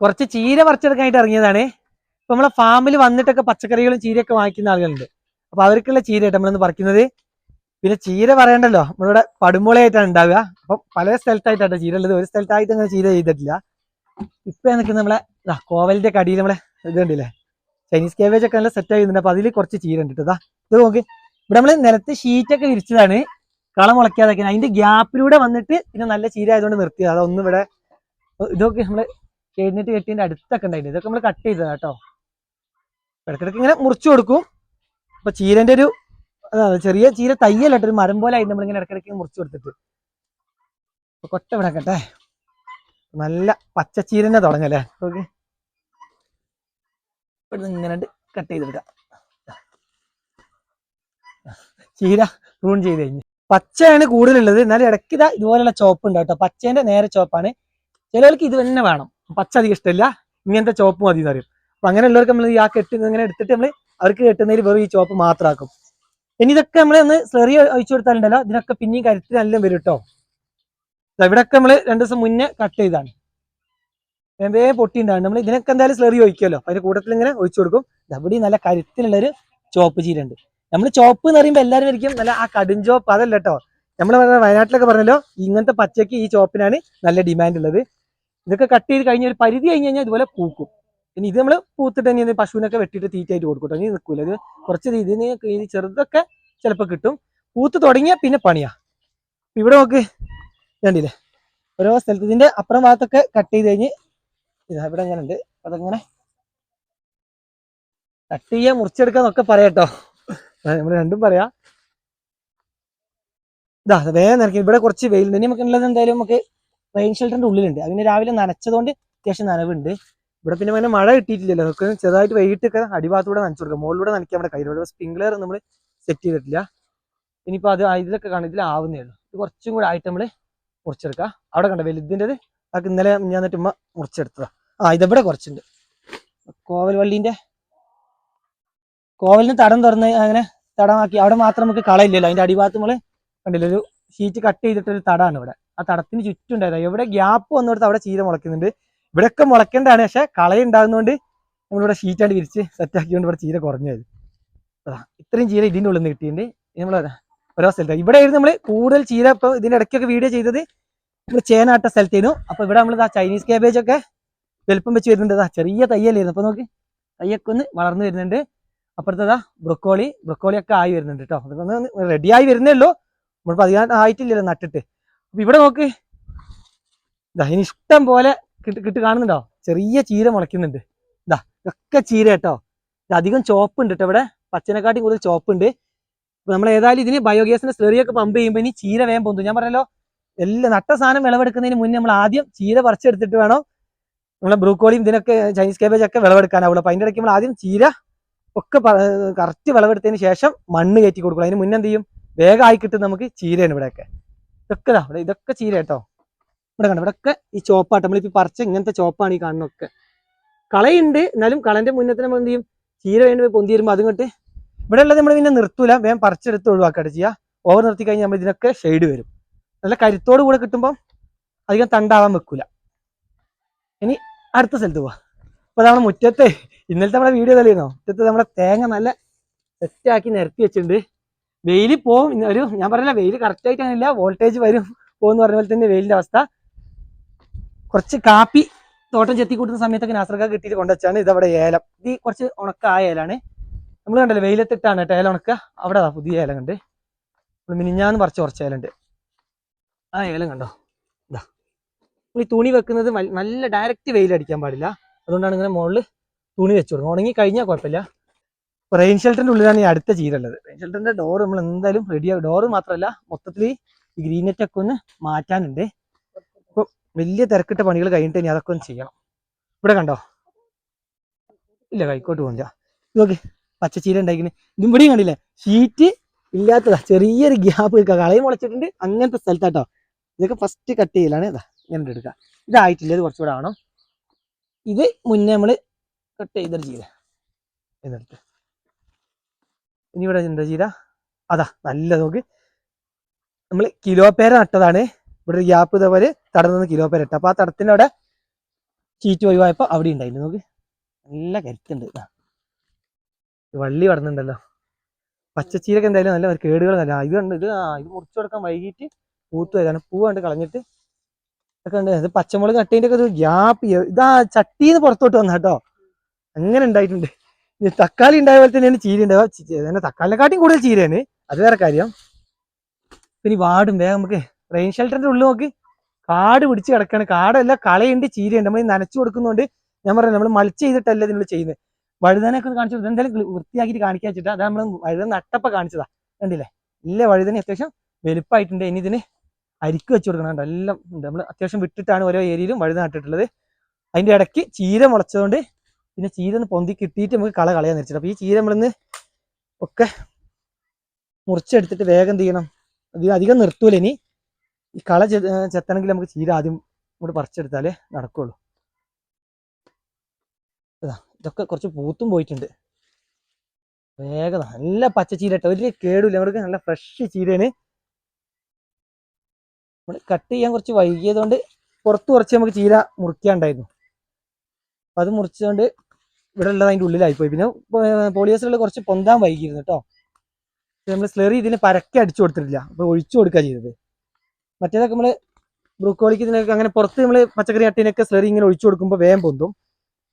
കുറച്ച് ചീര പറിച്ചെടുക്കാനായിട്ട് ഇറങ്ങിയതാണ്. ഇപ്പൊ നമ്മളെ ഫാമിൽ വന്നിട്ടൊക്കെ പച്ചക്കറികളും ചീരയൊക്കെ വാങ്ങിക്കുന്ന ആളുകളുണ്ട്. അപ്പൊ അവർക്കുള്ള ചീരയായിട്ട് നമ്മളിന്ന് പറിക്കുന്നത്. പിന്നെ ചീര പറയണ്ടല്ലോ നമ്മളിവിടെ പടുമുളയായിട്ടാണ് ഉണ്ടാവുക. അപ്പം പല സ്ഥലത്തായിട്ടാണ് ചീര ഉള്ളത് ഒരു സ്ഥലത്തായിട്ട് അങ്ങനെ ചീര ചെയ്തിട്ടില്ല. ഇപ്പൊ നിൽക്കുന്ന നമ്മളെ കോവലിന്റെ കടിയിൽ നമ്മളെ ഇത് കണ്ടില്ലേ? ചൈനീസ് കേബേജ് ഒക്കെ നല്ല സെറ്റ് ആയിരുന്നുണ്ട് അപ്പൊ അതിൽ കുറച്ച് ചീര ഉണ്ട് കേട്ടോ ഇത് നോക്ക്. ഇവിടെ നമ്മൾ നിലത്ത് ഷീറ്റൊക്കെ വിരിച്ചതാണ്. കളം മുളയ്ക്കാതൊക്കെ അതിന്റെ ഗ്യാപ്പിലൂടെ വന്നിട്ട് പിന്നെ നല്ല ചീര ആയതുകൊണ്ട് നിർത്തിയത്. അതൊന്നും ഇവിടെ ഇതൊക്കെ നമ്മൾ കഴിഞ്ഞിട്ട് കെട്ടിന്റെ അടുത്തൊക്കെ ഉണ്ടായിരുന്നു. ഇതൊക്കെ നമ്മൾ കട്ട് ചെയ്തതാണ് കേട്ടോ. ഇടയ്ക്കിടയ്ക്ക് ഇങ്ങനെ മുറിച്ചു കൊടുക്കും. അപ്പൊ ചീരന്റെ ഒരു ചെറിയ ചീര തയ്യല്ല കേട്ടോ ഒരു മരം പോലെ ആയിരുന്നു നമ്മളിങ്ങനെ ഇടയ്ക്കിടയ്ക്ക് മുറിച്ചു കൊടുത്തിട്ട്. അപ്പൊ കൊട്ട വിടക്കട്ടെ നല്ല പച്ച പച്ചച്ചീരനെ തുടങ്ങല്ലേ? ഓക്കെ. ഇങ്ങനെ കട്ട് ചെയ്തെടുക്കാം. ചീര റൂൺ ചെയ്ത് കഴിഞ്ഞു. പച്ചയാണ് കൂടുതലുള്ളത്. എന്നാലും ഇടയ്ക്ക് ഇതാ ഇതുപോലെയുള്ള ചോപ്പ് ഉണ്ട് കേട്ടോ. പച്ചേന്റെ നേരെ ചോപ്പാണ് ചിലവർക്ക് ഇത് തന്നെ വേണം. പച്ച അധികം ഇഷ്ടമില്ല ഇങ്ങനത്തെ ചോപ്പ് മതി എന്ന് പറയും. അപ്പൊ അങ്ങനെയുള്ളവർക്ക് നമ്മൾ ഈ ആ കെട്ടി ഇങ്ങനെ എടുത്തിട്ട് നമ്മൾ അവർക്ക് കെട്ടുന്നതിൽ വെറും ഈ ചോപ്പ് മാത്രമാക്കും. ഇനി ഇതൊക്കെ നമ്മൾ ഒന്ന് സ്ലെറി ഒഴിച്ചു കൊടുത്താലുണ്ടല്ലോ ഇതിനൊക്കെ പിന്നെയും കരുത്തിൽ നല്ല വരും കേട്ടോ ഇവിടെയൊക്കെ നമ്മൾ രണ്ടു ദിവസം മുന്നേ കട്ട് ചെയ്താണ്. എന്തേ പൊട്ടി ഉണ്ടാവും നമ്മൾ ഇതിനൊക്കെ എന്തായാലും സ്ലെറി ഒഴിക്കുമല്ലോ അതിന്റെ കൂട്ടത്തിൽ ഇങ്ങനെ ഒഴിച്ചു കൊടുക്കും. അവിടെ നല്ല കരുത്തിലുള്ള ഒരു ചോപ്പ് ചീര ഉണ്ട് നമ്മൾ ചോപ്പ് എന്ന് പറയുമ്പോൾ എല്ലാവരും ആയിരിക്കും നല്ല ആ കടും ചോപ്പ് അതല്ല കേട്ടോ നമ്മൾ വയനാട്ടിലൊക്കെ പറഞ്ഞല്ലോ ഇങ്ങനത്തെ പച്ചയ്ക്ക് ഈ ചോപ്പിനാണ് നല്ല ഡിമാൻഡ് ഉള്ളത്. ഇതൊക്കെ കട്ട് ചെയ്ത് കഴിഞ്ഞ ഒരു പരിധി കഴിഞ്ഞ് കഴിഞ്ഞാൽ ഇതുപോലെ പൂക്കും. ഇനി ഇത് നമ്മൾ പൂത്തിട്ട് തന്നെ പശുവിനൊക്കെ വെട്ടിയിട്ട് തീറ്റായിട്ട് കൊടുക്കും കേട്ടോ. ഇനി നിൽക്കൂല ഇത് കുറച്ച് ഈ ചെറുതൊക്കെ ചിലപ്പോൾ കിട്ടും. പൂത്ത് തുടങ്ങിയാൽ പിന്നെ പണിയാ. ഇവിടെ നോക്ക്. കണ്ടില്ലേ? ഓരോ സ്ഥലത്ത് ഇതിന്റെ അപ്പുറം ഭാഗത്തൊക്കെ കട്ട് ചെയ്ത് കഴിഞ്ഞ് ഇതാ ഇവിടെ അങ്ങനെ ഉണ്ട്. അതങ്ങനെ കട്ട് ചെയ്യാൻ മുറിച്ചെടുക്കാന്നൊക്കെ പറയാട്ടോ നമ്മൾ രണ്ടും പറയാ. ഇതാ വേഗം നിറയ്ക്കും. ഇവിടെ കുറച്ച് വെയിൽ ഇനി നമുക്ക് ഉള്ളത് എന്തായാലും നമുക്ക് റെയിൻ ഷെൽട്ടറിന്റെ ഉള്ളിലുണ്ട്. അതിന് രാവിലെ നനച്ചതുകൊണ്ട് അത്യാവശ്യം നനവുണ്ട്. ഇവിടെ പിന്നെ അങ്ങനെ മഴ കിട്ടിയിട്ടില്ലല്ലോ. നമുക്ക് ചെറുതായിട്ട് വൈകിട്ടൊക്കെ അടിഭാഗത്തൂടെ നനച്ചു കൊടുക്കാം മുകളിലൂടെ നനയ്ക്കാൻ നമ്മുടെ കയ്യിലൂടെ സ്പ്രിംഗ്ലർ നമ്മൾ സെറ്റ് ചെയ്തിട്ടില്ല. ഇനിയിപ്പോൾ അത് ഇതിലൊക്കെ കാണും. ഇതിലാവുന്നേ ഉള്ളൂ. ഇത് കുറച്ചും കൂടെ ആയിട്ട് നമ്മൾ മുറിച്ചെടുക്കാം. അവിടെ കണ്ട? വലുതിന്റെത്. അതൊക്കെ ഇന്നലെ ഞാൻ എന്നിട്ട് ഉമ്മ മുറിച്ചെടുത്തതാ. ആ ഇതെവിടെ കുറച്ചുണ്ട്. കോവൽ വള്ളീന്റെ കോവലിന് തടം തുറന്ന് അങ്ങനെ തടമാക്കി. അവിടെ മാത്രം നമുക്ക് കളയില്ലല്ലോ അതിന്റെ അടിഭാഗത്ത് നമ്മൾ കണ്ടില്ല? ഒരു ഷീറ്റ് കട്ട് ചെയ്തിട്ടൊരു തടാണ് ഇവിടെ. ആ തടത്തിന് ചുറ്റും ഉണ്ടായത് എവിടെ ഗ്യാപ്പ് വന്നിടത്ത് അവിടെ ചീര മുളയ്ക്കുന്നുണ്ട്. ഇവിടെയൊക്കെ മുളയ്ക്കേണ്ടതാണ്. പക്ഷെ കളയുണ്ടാകുന്നതുകൊണ്ട് നമ്മളിവിടെ ഷീറ്റായിട്ട് വിരിച്ച് സെറ്റാക്കിക്കൊണ്ട് ഇവിടെ ചീര കുറഞ്ഞു വരും അതാ ഇത്രയും ചീര ഇതിന്റെ ഉള്ളിൽ നിന്ന് കിട്ടിയിട്ടുണ്ട് നമ്മൾ ഓരോ സ്ഥലത്ത് ഇവിടെ ആയിരുന്നു നമ്മൾ കൂടുതൽ ചീര ഇപ്പോൾ ഇതിന്റെ ഇടയ്ക്കൊക്കെ വീഡിയോ ചെയ്തത് നമ്മൾ ചേനാട്ട സ്ഥലത്തേനു. അപ്പോൾ ഇവിടെ നമ്മൾ ചൈനീസ് ക്യാബേജ് ഒക്കെ വലുപ്പം വെച്ച് വരുന്നുണ്ട്. ചെറിയ തയ്യല്ലായിരുന്നു. അപ്പോൾ നോക്ക് തയ്യൊക്കെ ഒന്ന് വളർന്നു വരുന്നുണ്ട്. അപ്പുറത്തതാ ബ്രൊക്കോളി. ബ്രൊക്കോളി ഒക്കെ ആയി വരുന്നുണ്ട് കേട്ടോ അതൊക്കെ ഒന്ന് റെഡി ആയി വരുന്നേ ഉള്ളൂ. നമ്മളിപ്പോൾ അധികം ആയിട്ടില്ലല്ലോ നട്ടിട്ട്. ഇവിടെ നോക്ക്. ഇതാ ഇനി ഇഷ്ടം പോലെ കിട്ട് കിട്ട് കാണുന്നുണ്ടോ? ചെറിയ ചീര മുളയ്ക്കുന്നുണ്ട്. ഇതാ ഇതൊക്കെ ചീര കേട്ടോ. അധികം ചോപ്പ് ഉണ്ട് കേട്ടോ ഇവിടെ. പച്ചനെക്കാട്ടി കൂടുതൽ ചോപ്പ് ഉണ്ട് നമ്മൾ ഏതായാലും ഇതിന് ബയോഗ്യാസിന്റെ സ്ലെറിയൊക്കെ പമ്പ് ചെയ്യുമ്പോൾ ഇനി ചീര വേഗം പൊന്തും. ഞാൻ പറഞ്ഞല്ലോ എല്ലാ നട്ട സാധനം വിളവെടുക്കുന്നതിന് മുന്നേ നമ്മൾ ആദ്യം ചീര പറിച്ചെടുത്തിട്ട് വേണം നമ്മളെ ബ്രൂക്കോളിയും ഇതിനൊക്കെ ചൈനീസ് കേബേജ് ഒക്കെ വിളവെടുക്കാനാവുള്ളൂ. അപ്പൊ അതിന്റെ ഇടയ്ക്ക് നമ്മൾ ആദ്യം ചീര ഒക്കെ കറക്റ്റ് വിളവെടുത്തതിന് ശേഷം മണ്ണ് കയറ്റി കൊടുക്കുള്ളൂ അതിന് മുന്നേ എന്ത് ചെയ്യും വേഗമായി കിട്ടും നമുക്ക് ചീരയാണ് ഇവിടെയൊക്കെ. ഇതൊക്കെ ഇതാ ഇവിടെ ഇതൊക്കെ ചീര കേട്ടോ. ഇവിടെ കണ്ടോ ഇവിടെയൊക്കെ ഈ ചോപ്പാട്ട്. നമ്മളിപ്പോ പറിച്ച ഇങ്ങനത്തെ ചോപ്പാണ് ഈ കാണുന്നൊക്കെ കളയുണ്ട് എന്നാലും കളന്റെ മുന്നത്തിന് നമ്മൾ എന്ത് ചെയ്യും? ചീര വേണ്ടി പൊന്തി വരുമ്പോൾ അതുകൊണ്ട് ഇവിടെ ഉള്ളത് നമ്മൾ പിന്നെ നിർത്തൂല വേഗം പറിച്ചെടുത്ത് ഒഴിവാക്കാട്ട് ചെയ്യുക ഓവർ നിർത്തി കഴിഞ്ഞാൽ നമ്മൾ ഇതിനൊക്കെ ഷെയ്ഡ് വരും. നല്ല കരുത്തോട് കൂടെ കിട്ടുമ്പോൾ അധികം തണ്ടാവാൻ വെക്കൂല. ഇനി അടുത്ത സ്ഥലത്ത് പോവാ. അപ്പൊ നമ്മുടെ മുറ്റത്തെ ഇന്നലത്തെ നമ്മുടെ വീഡിയോ തെളിയുന്നോ മുറ്റത്ത് നമ്മുടെ തേങ്ങ നല്ല സെറ്റാക്കി നിരത്തി വെച്ചിട്ടുണ്ട്. വെയിൽ പോവും. ഒരു ഞാൻ പറഞ്ഞില്ല വെയിൽ കറക്റ്റ് ആയിട്ട് അങ്ങനെയില്ല വോൾട്ടേജ് വരും പോകുന്ന പറഞ്ഞ പോലെ തന്നെ വെയിലിന്റെ അവസ്ഥ. കുറച്ച് കാപ്പി തോട്ടം ചെത്തി കൂട്ടുന്ന സമയത്തൊക്കെ നാസർക്ക കിട്ടിയിട്ട് കൊണ്ടുവച്ചാണ് ഇതവിടെ ഏലം. ഇത് കുറച്ച് ഉണക്കായ ഏലാണ്. നമ്മൾ കണ്ടല്ലോ വെയിലത്തിട്ടാണ് കേട്ടോ ഏലം ഉണക്ക അവിടെ പുതിയ ഏലം കണ്ട്. മിനിഞ്ഞാന്ന് പറിച്ച കുറച്ച് ഏലുണ്ട് ആ ഏലം കണ്ടോ? ഇതാ നമ്മൾ ഈ തുണി വെക്കുന്നത് നല്ല ഡയറക്റ്റ് വെയിലടിക്കാൻ പാടില്ല. അതുകൊണ്ടാണ് ഇങ്ങനെ മുകളിൽ തുണി വെച്ചു കൊടുക്കുന്നത്. ഉണങ്ങി കഴിഞ്ഞാൽ കുഴപ്പമില്ല. റെയിൻ ഷെൽട്ടറിന്റെ ഉള്ളിലാണ് ഈ അടുത്ത ചീര ഉള്ളത് റെയിൻ ഷെൽട്ടറിന്റെ ഡോർ നമ്മൾ എന്തായാലും റെഡിയാകും ഡോറ് മാത്രമല്ല മൊത്തത്തിൽ ഈ ഗ്രീൻ നെറ്റ് ഒക്കെ ഒന്ന് മാറ്റാനുണ്ട്. ഇപ്പൊ വലിയ തിരക്കിട്ട പണികൾ കഴിഞ്ഞിട്ട് ഇനി അതൊക്കെ ഒന്ന് ചെയ്യണം. ഇവിടെ കണ്ടോ? ഇല്ല കൈക്കോട്ട് പോകില്ല നോക്ക് പച്ചച്ചീര ഉണ്ടായിക്കണേ. ഇതും ഇവിടെയും കണ്ടില്ലേ? ഷീറ്റ് ഇല്ലാത്തതാ. ചെറിയൊരു ഗ്യാപ്പ് കളയും മുളച്ചിട്ടുണ്ട്. അങ്ങനത്തെ സ്ഥലത്താട്ടോ. ഇതൊക്കെ ഫസ്റ്റ് കട്ട് ചെയ്യലാണ്. ഇതാ ഇങ്ങനെ എടുക്കുക ഇതായിട്ടില്ല? ഇത് കുറച്ചുകൂടെ ആണോ ഇത് മുന്നേ നമ്മൾ കട്ട് ചെയ്തിട്ട് ചെയ്തേ എന്നെടുത്ത് ഇനി ഇവിടെ എന്താ ചെയ്ത? അതാ നല്ല നോക്ക്. നമ്മൾ കിലോ പേര നട്ടതാണ്. ഇവിടെ ഗ്യാപ്പ് ഇതേപോലെ തടം നിന്ന് കിലോ പേര ഇട്ട. അപ്പൊ ആ തടത്തിന്റെ അവിടെ ചീറ്റ് ഒഴിവായപ്പോൾ അവിടെ ഉണ്ടായിരുന്നു നോക്ക്. നല്ല കരുത്തുണ്ട്. വള്ളി പടന്നുണ്ടല്ലോ പച്ചച്ചീരൊക്കെ എന്തായാലും നല്ല കേടുകൾ നല്ല ഇത് കണ്ട് ഇത് ആ ഇത് മുറിച്ചു കൊടുക്കാൻ വൈകിട്ട് പൂത്ത് വരാണ്. പൂ കണ്ട് കളഞ്ഞിട്ട് ഒക്കെ ഉണ്ട് അത് പച്ചമുളക് കട്ടീന്റെ ഒക്കെ ഒരു ഗ്യാപ്പ് ഇതാ ചട്ടിന്ന് പുറത്തോട്ട് വന്നാട്ടോ അങ്ങനെ ഉണ്ടായിട്ടുണ്ട് തക്കാളി ഉണ്ടായ പോലെ തന്നെയാണ് ചീര ഉണ്ടാവുക. തക്കാളിനെക്കാട്ടിയും കൂടുതൽ ചീരയാണ്. അത് വേറെ കാര്യം. പിന്നെ വാടും. വേഗം നമുക്ക് റെയിൻ ഷെൽട്ടറിന്റെ ഉള്ളിൽ നോക്ക്. കാട് പിടിച്ച് കിടക്കാണ്. കാടല്ല കളയുണ്ട് ചീരയുണ്ട്. നമ്മൾ നനച്ചു കൊടുക്കുന്നതുകൊണ്ട് ഞാൻ പറയാം നമ്മൾ മൾച്ച് ചെയ്തിട്ടല്ല നിങ്ങൾ ചെയ്യുന്നത്. വഴുതനൊക്കെ കാണിച്ചു. എന്തായാലും വൃത്തിയാക്കിട്ട് കാണിക്കാൻ വെച്ചിട്ട്. അതാ നമ്മൾ വഴുതന നട്ടപ്പ കാണിച്ചതാ. കണ്ടില്ലേ? ഇല്ല വഴുതന അത്യാവശ്യം വലുപ്പമായിട്ടുണ്ട് ഇനി ഇതിന് അരിക്ക് വെച്ച് കൊടുക്കണം എല്ലാം ഉണ്ട്. നമ്മൾ അത്യാവശ്യം വിട്ടിട്ടാണ് ഓരോ ഏരിയയിലും വഴുത നട്ടിട്ടുള്ളത്. അതിന്റെ ഇടയ്ക്ക് ചീര മുളച്ചതുകൊണ്ട് പിന്നെ ചീര ഒന്ന് പൊന്തി കിട്ടിയിട്ട് നമുക്ക് കള കളയാൻ വെച്ചിട്ട് അപ്പൊ ഈ ചീര നമ്മളിന്ന് ഒക്കെ മുറിച്ചെടുത്തിട്ട് വേഗം എന്ത് ചെയ്യണം? അത് അധികം നിർത്തൂല ഇനി. ഈ കള ചെത്തണമെങ്കിൽ നമുക്ക് ചീര ആദ്യം ഇങ്ങോട്ട് പറിച്ചെടുത്താലേ നടക്കുള്ളൂ. അതാ ഇതൊക്കെ കുറച്ച് പൂത്തും പോയിട്ടുണ്ട്. വേഗം നല്ല പച്ച ചീര കേട്ടോ ഒരു കേടില്ല നമ്മൾക്ക് നല്ല ഫ്രഷ് ചീരയാണ്. നമ്മൾ കട്ട് ചെയ്യാൻ കുറച്ച് വൈകിയതുകൊണ്ട് പുറത്ത് കുറച്ച് നമുക്ക് ചീര മുറിക്കാണ്ടായിരുന്നു അപ്പൊ അത് മുറിച്ചുകൊണ്ട് ഇവിടെ ഉള്ളത് അതിന്റെ ഉള്ളിലായിപ്പോയി പിന്നെ പോളിയേഴ്സിലുള്ള കുറച്ച് പൊന്താൻ വൈകിയിരുന്നു കേട്ടോ നമ്മൾ സ്ലെറി ഇതിന് പരക്കെ അടിച്ചു കൊടുത്തിട്ടില്ല. അപ്പോൾ ഒഴിച്ചു കൊടുക്കുക ചെയ്തത്. മറ്റേതൊക്കെ നമ്മൾ ബ്രൂക്കോളിക്ക് ഇതിനൊക്കെ അങ്ങനെ പുറത്ത് നമ്മൾ പച്ചക്കറി നട്ടിനൊക്കെ സ്ലെറി ഇങ്ങനെ ഒഴിച്ചു കൊടുക്കുമ്പോൾ വേഗം പൊന്തും.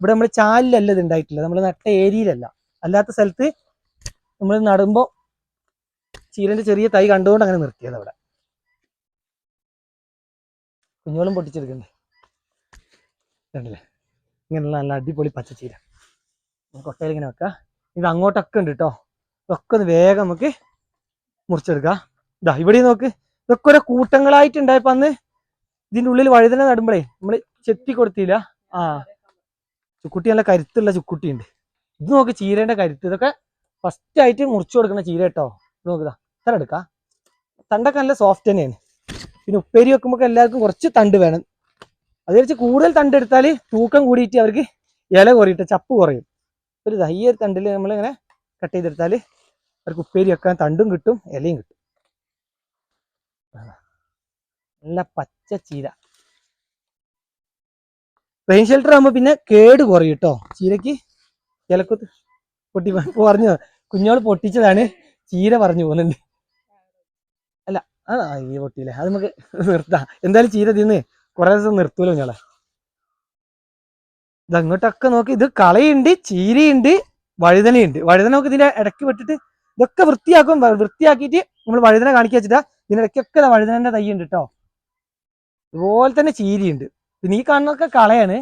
ഇവിടെ നമ്മൾ ചാലിലല്ല ഇത് ഉണ്ടായിട്ടില്ല. നമ്മൾ നട്ട ഏരിയയിലല്ല. അല്ലാത്ത സ്ഥലത്ത് നമ്മൾ നടുമ്പോൾ ചീരന്റെ ചെറിയ തൈ കണ്ടുകൊണ്ട് അങ്ങനെ നിർത്തിയത് അവിടെ കുഞ്ഞോളും പൊട്ടിച്ചെടുക്കണ്ടേ? കണ്ടില്ലേ? ഇങ്ങനെയുള്ള നല്ല അടിപൊളി പച്ചച്ചീര. കൊട്ടയിൽ ഇങ്ങനെ വെക്കാം. ഇത് അങ്ങോട്ടൊക്കെ ഉണ്ട് കേട്ടോ ഇതൊക്കെ ഒന്ന് വേഗം നമുക്ക് മുറിച്ചെടുക്കാം. ഇതാ ഇവിടെ നോക്ക്. ഇതൊക്കെ ഓരോ കൂട്ടങ്ങളായിട്ട് ഉണ്ടായപ്പോ അന്ന് ഇതിന്റെ ഉള്ളിൽ വഴുതന നടുമ്പോഴേ നമ്മൾ ചെത്തി കൊടുത്തില്ല. ആ. ചുക്കുട്ടി നല്ല കരുത്തുള്ള ചുക്കുട്ടി ഉണ്ട്. ഇത് നോക്ക് ചീരേന്റെ കരുത്ത്. ഇതൊക്കെ ഫസ്റ്റ് ആയിട്ട് മുറിച്ചു കൊടുക്കുന്ന ചീര കേട്ടോ നോക്കുക ഇത്ര എടുക്കാം. തണ്ടൊക്കെ നല്ല സോഫ്റ്റ് തന്നെയാണ്. പിന്നെ ഉപ്പേരി വെക്കുമ്പോൾ എല്ലാവർക്കും കുറച്ച് തണ്ട് വേണം. അത് വെച്ച് കൂടുതൽ തണ്ട് എടുത്താൽ തൂക്കം കൂടിയിട്ട് അവർക്ക് ഇല കുറയിട്ട് ചപ്പ് കുറയും. ഒരു ഈ ഒരു തണ്ടിൽ നമ്മളിങ്ങനെ കട്ട് ചെയ്തെടുത്താൽ അവർക്ക് ഉപ്പേരി വെക്കാൻ തണ്ടും കിട്ടും ഇലയും കിട്ടും. നല്ല പച്ച ചീര. റെയിൻ ഷെൽട്ടർ ആകുമ്പോൾ പിന്നെ കേട് കുറയും കേട്ടോ ചീരക്ക് ഇലക്കുത്ത് പൊട്ടി പറഞ്ഞു കുഞ്ഞോൾ പൊട്ടിച്ചതാണ് ചീര പറഞ്ഞു പോകുന്നുണ്ട്. അല്ല ആ ഈ പൊട്ടിയില്ലേ? അത് നമുക്ക് നിർത്താം. എന്തായാലും ചീര തിന്ന് കുറേ ദിവസം നിർത്തൂലോ ഞങ്ങളെ ഇത് അങ്ങോട്ടൊക്കെ നോക്കി. ഇത് കളയുണ്ട് ചീരയുണ്ട് വഴുതനയുണ്ട്. വഴുതന നമുക്ക് ഇതിന്റെ ഇടയ്ക്ക് വിട്ടിട്ട് ഇതൊക്കെ വൃത്തിയാക്കും. വൃത്തിയാക്കിയിട്ട് നമ്മൾ വഴുതന കാണിക്കുക വെച്ചിട്ടാ. ഇതിനിടയ്ക്കൊക്കെ വഴുതനന്റെ തൈ ഉണ്ട് കേട്ടോ ഇതുപോലെ തന്നെ ചീരയുണ്ട്. പിന്നെ ഈ കാണുന്നൊക്കെ കളയാണ്.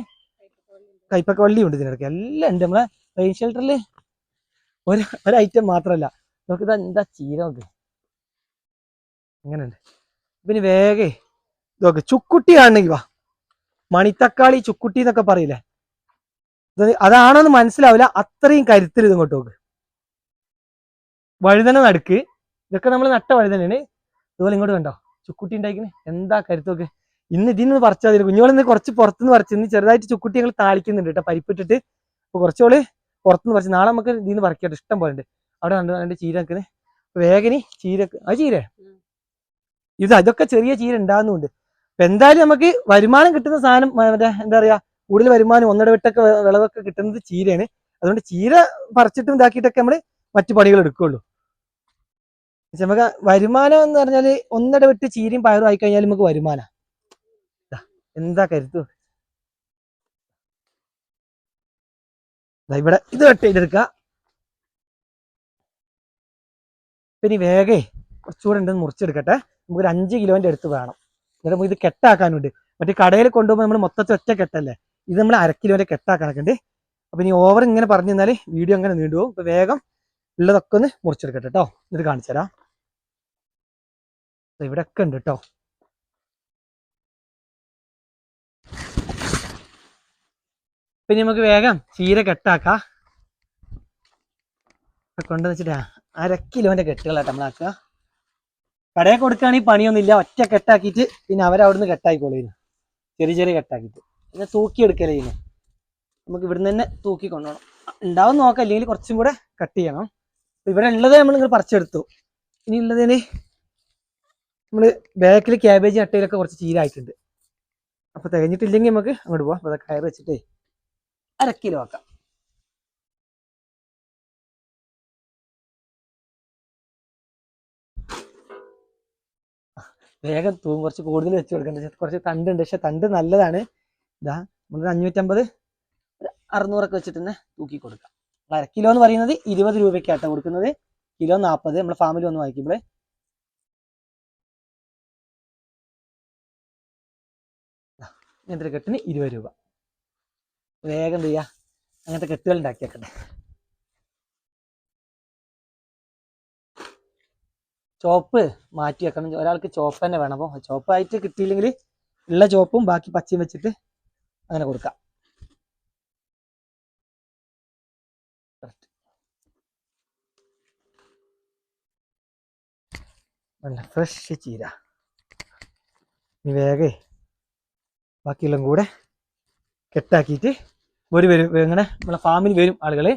കയ്പൊക്കെ വള്ളിയും ഉണ്ട് ഇതിനിടയ്ക്ക് എല്ലാം ഉണ്ട്. നമ്മളെ റെയിൻ ഷെൽട്ടറിൽ ഒരു ഒരു ഐറ്റം മാത്രമല്ല. നമുക്ക് ഇതാ എന്താ ചീര നോക്ക്. അങ്ങനെയുണ്ട് പിന്നെ വേഗേ ഇതൊക്കെ. ചുക്കുട്ടി കാണണമെങ്കിൽ വാ. മണിത്തക്കാളി ചുക്കുട്ടി എന്നൊക്കെ പറയില്ലേ? അതാണോന്ന് മനസ്സിലാവില്ല. അത്രയും കരുത്തിൽ ഇത് ഇങ്ങോട്ട് നോക്ക്. വഴുതന നടുക്ക്. ഇതൊക്കെ നമ്മൾ നട്ട വഴുതനാണ് അതുപോലെ ഇങ്ങോട്ട് കണ്ടോ? ചുക്കുട്ടി ഉണ്ടായിക്കണേ. എന്താ കരുത്തൊക്കെ ഇന്ന് ഇതിന്ന് പറിച്ചാൽ മതി. കുഞ്ഞോളിന്ന് കുറച്ച് പുറത്തുനിന്ന് പറിച്ച് ഇന്ന് ചെറുതായിട്ട് ചുക്കുട്ടി ഞങ്ങൾ താളിക്കുന്നുണ്ട് കേട്ടോ. പരിപ്പിട്ടിട്ട്. അപ്പൊ കുറച്ചോൾ പുറത്തുനിന്ന് പറിച്ച് നാളെ നമുക്ക് ഇതിന്ന് പറിക്കട്ടെ. ഇഷ്ടം പോലെ ഉണ്ട്. അവിടെ കണ്ടു കണ്ട് ചീര നിൽക്കുന്നത് വേഗനി ചീര ആ ചീര. ഇത് അതൊക്കെ ചെറിയ ചീര ഉണ്ടാകുന്നുണ്ട് അപ്പൊ എന്തായാലും നമുക്ക് വരുമാനം കിട്ടുന്ന സാധനം മറ്റേ എന്താ പറയാ കൂടുതൽ വരുമാനം ഒന്നിട വിട്ടൊക്കെ വെ- വിളവൊക്കെ കിട്ടുന്നത് ചീരയാണ്. അതുകൊണ്ട് ചീര പറിച്ചിട്ടും ഇതാക്കിയിട്ടൊക്കെ നമ്മൾ മറ്റു പണികൾ പക്ഷെ നമുക്ക് വരുമാനം എന്ന് പറഞ്ഞാൽ ഒന്നിട വിട്ട് ചീരയും പയറും ആയി കഴിഞ്ഞാൽ നമുക്ക് വരുമാന. എന്താ കരുത്തു? ഇവിടെ ഇത് കട്ട് ചെയ്തെടുക്ക പിന്നെ വേഗേ കുറച്ചുകൂടെ ഉണ്ടെന്ന് മുറിച്ചെടുക്കട്ടെ. നമുക്കൊരു അഞ്ച് കിലോന്റെ അടുത്ത് വേണം. എന്നിട്ട് നമുക്ക് ഇത് കെട്ടാക്കാനുണ്ട്. മറ്റേ കടയിൽ കൊണ്ടുപോകുമ്പോൾ നമ്മൾ മൊത്തത്തിൽ ഒറ്റ കെട്ടല്ലേ? ഇത് നമ്മൾ അരക്കിലോന്റെ കെട്ടാ കണക്കുണ്ട്. ഉണ്ട് അപ്പൊ ഇനി ഓവർ ഇങ്ങനെ പറഞ്ഞു തന്നാൽ വീഡിയോ അങ്ങനെ നീണ്ടുപോകും ഇപ്പൊ വേഗം ഉള്ളതൊക്കെ ഒന്ന് മുറിച്ചെടുക്കട്ടെ കേട്ടോ എന്നിട്ട് കാണിച്ചു തരാം. ദാ ഇവിടെ ഒക്കെ ഉണ്ട് കേട്ടോ പിന്നെ നമുക്ക് വേഗം ചീര കെട്ടാക്കാം. കൊണ്ടെന്ന് വെച്ചിട്ടാ അരക്കിലോന്റെ കെട്ടുകളായിട്ട് നമ്മളാക്കുക കടയിൽ കൊടുക്കുകയാണെങ്കിൽ പണിയൊന്നുമില്ല. ഒറ്റ കെട്ടാക്കിയിട്ട് പിന്നെ അവരവിടുന്ന് കെട്ടായിക്കോളൂ. ചെറിയ ചെറിയ കെട്ടാക്കിയിട്ട്. പിന്നെ തൂക്കി എടുക്കലേ ഇതിന് നമുക്ക് ഇവിടുന്ന് തന്നെ തൂക്കി കൊണ്ടുപോകണം. ഉണ്ടാവും നോക്കാം. അല്ലെങ്കിൽ കുറച്ചും കൂടെ കട്ട് ചെയ്യണം. ഇവിടെ ഉള്ളത് നമ്മൾ നിങ്ങൾ പറിച്ചെടുത്തു. ഇനി ഉള്ളതിന് നമ്മൾ ബാക്കിൽ ക്യാബേജ് അട്ടയിലൊക്കെ കുറച്ച് ചീരായിട്ടുണ്ട്. അപ്പൊ തികഞ്ഞിട്ടില്ലെങ്കിൽ നമുക്ക് അങ്ങോട്ട് പോവാം. അപ്പൊ കയറി വെച്ചിട്ടേ അര കിലോ ആക്കാം. വേഗം തൂവും കുറച്ച് കൂടുതൽ വെച്ച് കൊടുക്കണ്ട. കുറച്ച് തണ്ടുണ്ട്. പക്ഷെ തണ്ട് നല്ലതാണ്. ഇതാ നമുക്ക് അഞ്ഞൂറ്റമ്പത് അറുന്നൂറൊക്കെ വെച്ചിട്ട് തന്നെ തൂക്കി കൊടുക്കാം. അര കിലോ എന്ന് പറയുന്നത് ഇരുപത് രൂപയ്ക്കാട്ടോ കൊടുക്കുന്നത്. കിലോ നാൽപ്പത് നമ്മൾ ഫാമിൽ വന്ന് വാങ്ങിക്കുമ്പോൾ ഇങ്ങനത്തെ കെട്ടിന് ഇരുപത് രൂപ. വേഗം എന്ത് ചെയ്യുക അങ്ങനത്തെ കെട്ടുകൾ ഉണ്ടാക്കിയേക്കട്ടെ. ചോപ്പ് മാറ്റി വെക്കണം ഒരാൾക്ക് ചോപ്പ് തന്നെ വേണം. അപ്പോൾ ചോപ്പായിട്ട് കിട്ടിയില്ലെങ്കിൽ ഉള്ള ചോപ്പും ബാക്കി പച്ചയും വെച്ചിട്ട് അങ്ങനെ കൊടുക്കാം. നല്ല ഫ്രഷ് ചീര. ഇനി വേഗേ ബാക്കിയെല്ലാം കൂടെ കെട്ടാക്കിയിട്ട് ഒരു വരും ഇങ്ങനെ നമ്മളെ ഫാമിൽ വരും ആളുകൾ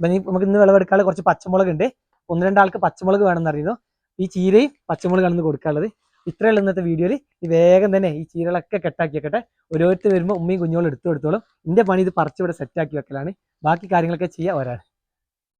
നമുക്ക് ഇന്ന് വിളവെടുക്കാനുള്ള കുറച്ച് പച്ചമുളക് ഉണ്ട് ഒന്ന് രണ്ടാൾക്ക് പച്ചമുളക് വേണമെന്ന് അറിയുന്നു ഈ ചീരയും പച്ചമുളകാണ് കൊടുക്കാനുള്ളത്. ഇത്രയുള്ള ഇന്നത്തെ വീഡിയോയിൽ ഈ വേഗം തന്നെ ഈ ചീരകളൊക്കെ കെട്ടാക്കി വെക്കട്ടെ ഓരോരുത്തർ വരുമ്പോൾ ഉമ്മയും കുഞ്ഞോളും എടുത്തു കൊടുത്തോളും. എന്റെ പണി ഇത് പറിച്ചിവിടെ സെറ്റാക്കി വെക്കലാണ്. ബാക്കി കാര്യങ്ങളൊക്കെ ചെയ്യാൻ ഒരാൾ